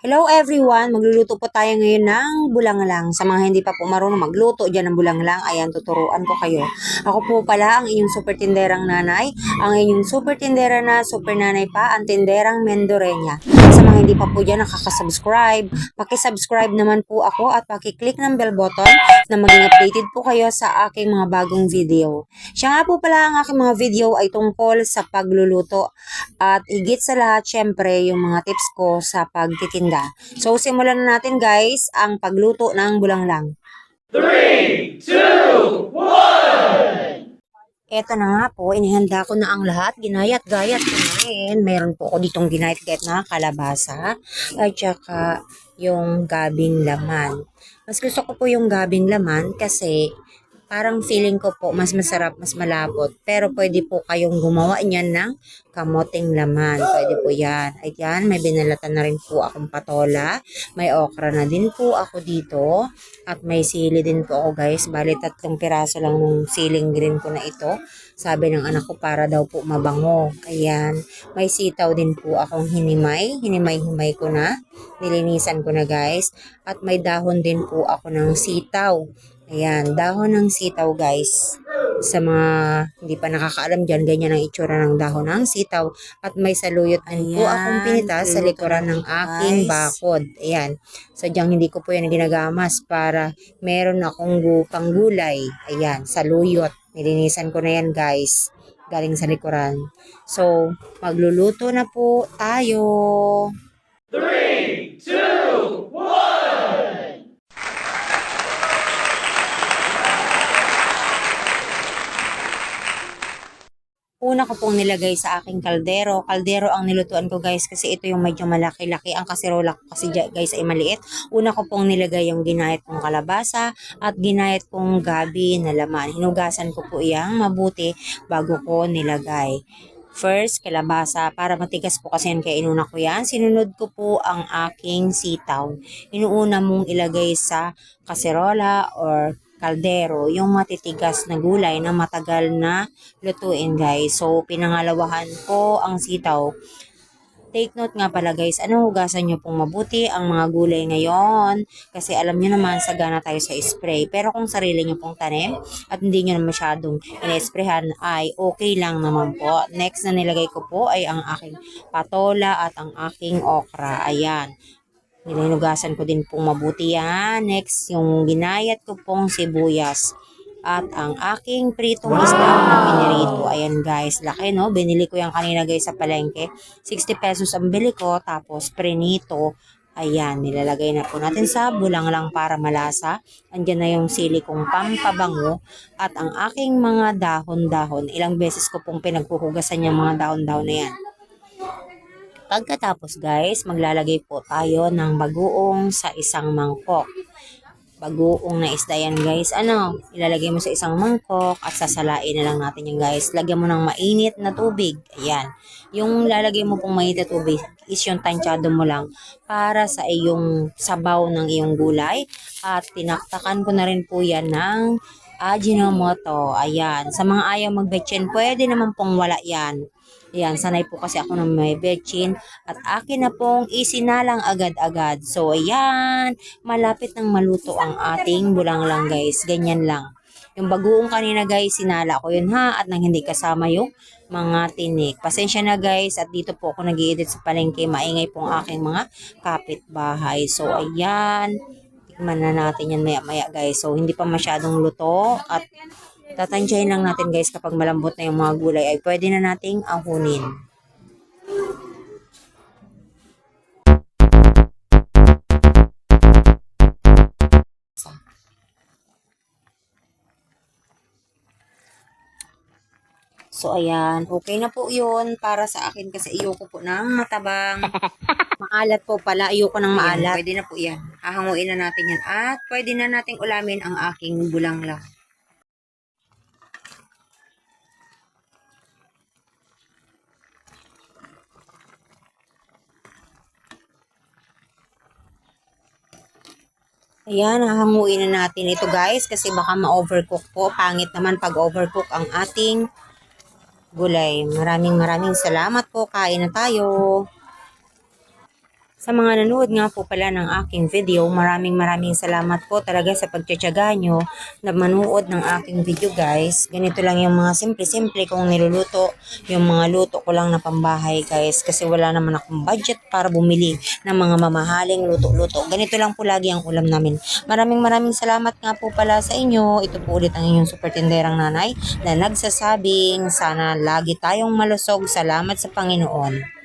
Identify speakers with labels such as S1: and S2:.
S1: Hello everyone! Magluluto po tayo ngayon ng bulanglang. Sa mga hindi pa po marunong magluto dyan ng bulanglang, ayan, tuturuan ko kayo. Ako po pala ang inyong super tinderang nanay, ang inyong super tindera na super nanay pa, ang tinderang Mendorenya. Mga hindi pa po dyan nakaka-subscribe, pakisubscribe naman po ako at pakiclick ng bell button na maging updated po kayo sa aking mga bagong video. Siya nga po pala ang aking mga video ay tungkol sa pagluluto at higit sa lahat, syempre, yung mga tips ko sa pagtitinda. So, simulan na natin guys ang pagluto ng bulanglang. Eto na nga po, inihanda ko na ang lahat. Ginayat-gayat ko na rin. Meron po ako ditong ginayat-gayat na kalabasa at saka yung gabing laman. Mas gusto ko po yung gabing laman kasi parang feeling ko po mas masarap, mas malapot. Pero pwede po kayong gumawa niyan ng kamoting laman. Pwede po yan. Ayan, may binalatan na rin po akong patola. May okra na din po ako dito. At may sili din po ako guys. Bali tatlong piraso lang ng siling green ko na ito. Sabi ng anak ko para daw po mabango. Ayan. May sitaw din po akong hinimay. Hinimay-himay ko na. Nilinisan ko na guys. At may dahon din po ako ng sitaw. Ayan, dahon ng sitaw guys. Sa mga hindi pa nakakaalam dyan, ganyan ang itsura ng dahon ng sitaw. At may saluyot din po
S2: Ayan,
S1: akong pinitas sa likuran ng aking
S2: guys.
S1: bakod. Ayan. Sadyang hindi ko po yan ginagamas para meron akong gu- panggulay. Ayan, saluyot. Nilinisan ko na yan guys. Galing sa likuran. So, magluluto na po tayo. Una ko pong nilagay sa aking kaldero. Kaldero ang nilutuan ko guys kasi ito yung medyo malaki-laki. Ang kaserola ko kasi guys ay maliit. Una ko pong nilagay yung ginayat kong kalabasa at ginayat kong gabi na laman. Hinugasan ko po iyang mabuti bago ko nilagay. First, kalabasa. Para matigas po kasi yan kaya inuna ko yan. Sinunod ko po ang aking sitaw. Inuuna mong ilagay sa kaserola or kaldero yung matitigas na gulay na matagal na lutuin guys. So, pinangalawahan ko ang sitaw. Take note nga pala guys, ano hugasan nyo pong mabuti ang mga gulay ngayon kasi alam nyo naman sagana tayo sa spray. Pero kung sarili nyo pong tanim at hindi nyo na masyadong in-sprayhan ay okay lang naman po. Next na nilagay ko po ay ang aking patola at ang aking okra. Ayan. Nilunugasan ko din pong mabuti yan. Next, yung ginayat ko pong sibuyas. At ang aking pritong isda na pinirito. Ayan guys, laki no. Binili ko yan kanina guys sa palengke. 60 pesos ang bili ko. Tapos prinito. Ayan, nilalagay na po natin sa bulang lang para malasa. Andyan na yung sili kong pampabango. At ang aking mga dahon-dahon. Ilang beses ko pong pinaghuhugasan yung mga dahon-dahon na yan. Pagkatapos guys, maglalagay po tayo ng bagoong sa isang mangkok. Bagoong na isda yan guys. Ano, ilalagay mo sa isang mangkok at sasalain na lang natin yan guys. Lagyan mo ng mainit na tubig. Ayan. Yung lalagay mo pong mainit na tubig is yung tansyado mo lang para sa iyong sabaw ng iyong gulay. At tinaktakan ko na rin po yan ng Ajinomoto. Ayan. Sa mga ayaw magbetchen, pwede naman pong wala yan. Ayan, sanay po kasi ako ng may betchin at akin na pong isinalang agad-agad. So, ayan, malapit nang maluto ang ating bulanglang guys. Ganyan lang. Yung bagoong kanina guys, sinala ko yun ha at nang hindi kasama yung mga tinik. Pasensya na guys at dito po ako nag edit sa palengke. Maingay pong aking mga kapitbahay. So, ayan. Tikman na natin yan maya-maya guys. So, hindi pa masyadong luto at Tatansyahin lang natin guys kapag malambot na yung mga gulay ay pwede na nating ahunin. So ayan, okay na po yun para sa akin kasi ayoko po ng matabang. Maalat po pala, ayoko ng maalat. pwede na po yan. Hahanguin na natin yan at pwede na nating ulamin ang aking bulanglang. Ayan, hahanguin na natin ito guys kasi baka ma-overcook po. Pangit naman pag overcook ang ating gulay. Maraming maraming salamat po. Kain na tayo. Sa mga nanood nga po pala ng aking video, maraming maraming salamat po talaga sa pagtsatsaga nyo na manood ng aking video guys. Ganito lang yung mga simple-simple kong niluluto. Yung mga luto ko lang na pambahay guys. Kasi wala naman akong budget para bumili ng mga mamahaling luto-luto. Ganito lang po lagi ang ulam namin. Maraming maraming salamat nga po pala sa inyo. Ito po ulit ang inyong super tinderang nanay na nagsasabing sana lagi tayong malusog. Salamat sa Panginoon.